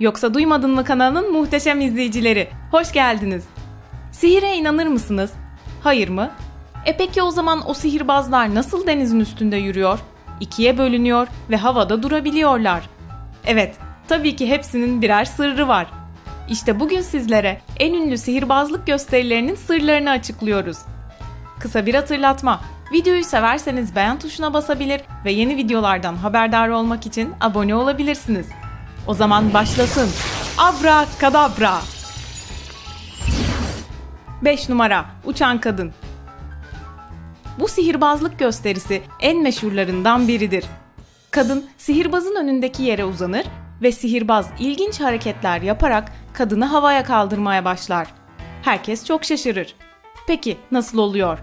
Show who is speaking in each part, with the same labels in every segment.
Speaker 1: Yoksa Duymadın mı kanalının muhteşem izleyicileri. Hoş geldiniz. Sihire inanır mısınız? Hayır mı? E peki o zaman o sihirbazlar nasıl denizin üstünde yürüyor? İkiye bölünüyor ve havada durabiliyorlar. Evet, tabii ki hepsinin birer sırrı var. İşte bugün sizlere en ünlü sihirbazlık gösterilerinin sırlarını açıklıyoruz. Kısa bir hatırlatma. Videoyu severseniz beğen tuşuna basabilir ve yeni videolardan haberdar olmak için abone olabilirsiniz. O zaman başlasın. Abra kadabra. 5 numara Uçan Kadın Bu sihirbazlık gösterisi en meşhurlarından biridir. Kadın sihirbazın önündeki yere uzanır ve sihirbaz ilginç hareketler yaparak kadını havaya kaldırmaya başlar. Herkes çok şaşırır. Peki nasıl oluyor?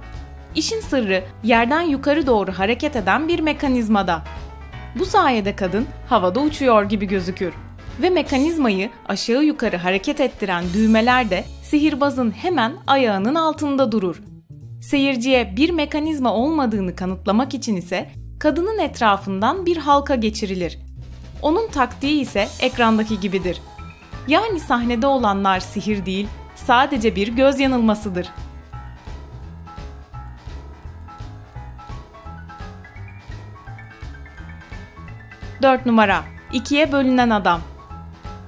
Speaker 1: İşin sırrı yerden yukarı doğru hareket eden bir mekanizmada. Bu sayede kadın havada uçuyor gibi gözükür. Ve mekanizmayı aşağı yukarı hareket ettiren düğmeler de sihirbazın hemen ayağının altında durur. Seyirciye bir mekanizma olmadığını kanıtlamak için ise kadının etrafından bir halka geçirilir. Onun taktiği ise ekrandaki gibidir. Yani sahnede olanlar sihir değil, sadece bir göz yanılmasıdır. Dört numara İkiye bölünen adam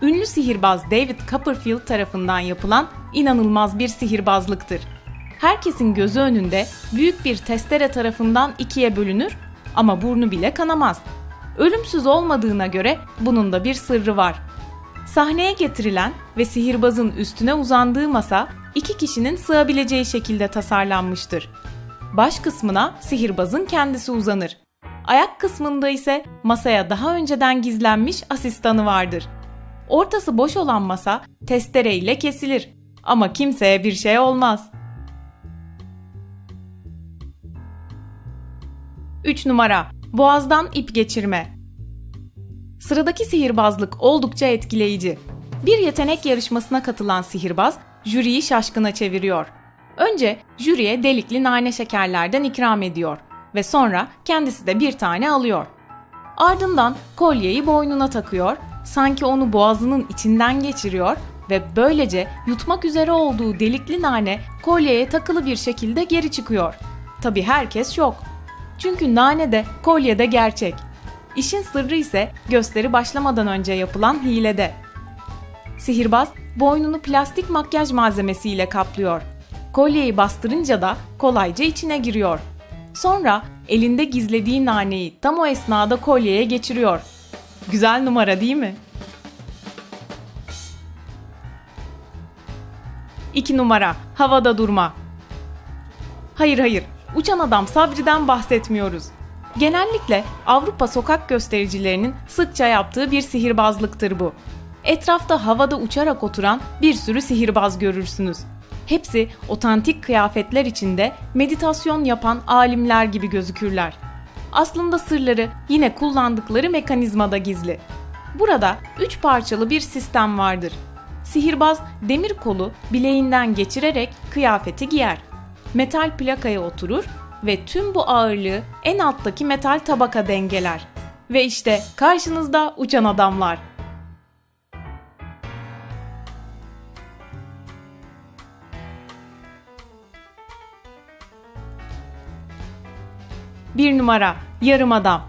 Speaker 1: Ünlü sihirbaz David Copperfield tarafından yapılan inanılmaz bir sihirbazlıktır. Herkesin gözü önünde büyük bir testere tarafından ikiye bölünür ama burnu bile kanamaz. Ölümsüz olmadığına göre bunun da bir sırrı var. Sahneye getirilen ve sihirbazın üstüne uzandığı masa iki kişinin sığabileceği şekilde tasarlanmıştır. Baş kısmına sihirbazın kendisi uzanır. Ayak kısmında ise masaya daha önceden gizlenmiş asistanı vardır. Ortası boş olan masa testere ile kesilir ama kimseye bir şey olmaz. 3 numara Boğazdan ip geçirme. Sıradaki sihirbazlık oldukça etkileyici. Bir yetenek yarışmasına katılan sihirbaz jüriyi şaşkına çeviriyor. Önce jüriye delikli nane şekerlerden ikram ediyor ve sonra kendisi de bir tane alıyor. Ardından kolyeyi boynuna takıyor, sanki onu boğazının içinden geçiriyor ve böylece yutmak üzere olduğu delikli nane kolyeye takılı bir şekilde geri çıkıyor. Tabi herkes şok. Çünkü nane de kolye de gerçek. İşin sırrı ise gösteri başlamadan önce yapılan hilede. Sihirbaz boynunu plastik makyaj malzemesiyle kaplıyor. Kolyeyi bastırınca da kolayca içine giriyor. Sonra elinde gizlediği naneyi tam o esnada kolyeye geçiriyor. Güzel numara değil mi? 2 numara havada durma. Hayır hayır, uçan adam Sabri'den bahsetmiyoruz. Genellikle Avrupa sokak göstericilerinin sıkça yaptığı bir sihirbazlıktır bu. Etrafta havada uçarak oturan bir sürü sihirbaz görürsünüz. Hepsi otantik kıyafetler içinde meditasyon yapan alimler gibi gözükürler. Aslında sırları yine kullandıkları mekanizmada gizli. Burada üç parçalı bir sistem vardır. Sihirbaz demir kolu bileğinden geçirerek kıyafeti giyer. Metal plakaya oturur ve tüm bu ağırlığı en alttaki metal tabaka dengeler. Ve işte karşınızda uçan adamlar. Bir numara yarım adam.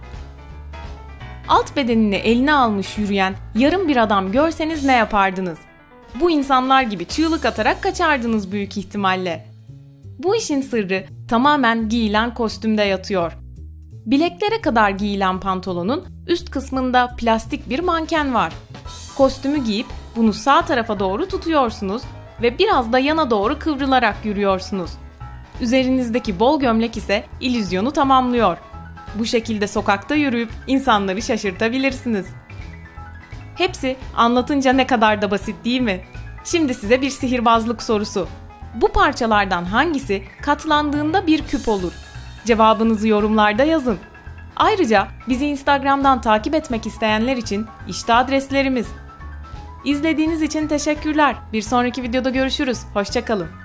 Speaker 1: Alt bedenini eline almış yürüyen yarım bir adam görseniz ne yapardınız? Bu insanlar gibi çığlık atarak kaçardınız büyük ihtimalle. Bu işin sırrı tamamen giyilen kostümde yatıyor. Bileklere kadar giyilen pantolonun üst kısmında plastik bir manken var. Kostümü giyip bunu sağ tarafa doğru tutuyorsunuz ve biraz da yana doğru kıvrılarak yürüyorsunuz. Üzerinizdeki bol gömlek ise illüzyonu tamamlıyor. Bu şekilde sokakta yürüyüp insanları şaşırtabilirsiniz. Hepsi anlatınca ne kadar da basit değil mi? Şimdi size bir sihirbazlık sorusu. Bu parçalardan hangisi katlandığında bir küp olur? Cevabınızı yorumlarda yazın. Ayrıca bizi Instagram'dan takip etmek isteyenler için işte adreslerimiz. İzlediğiniz için teşekkürler. Bir sonraki videoda görüşürüz. Hoşçakalın.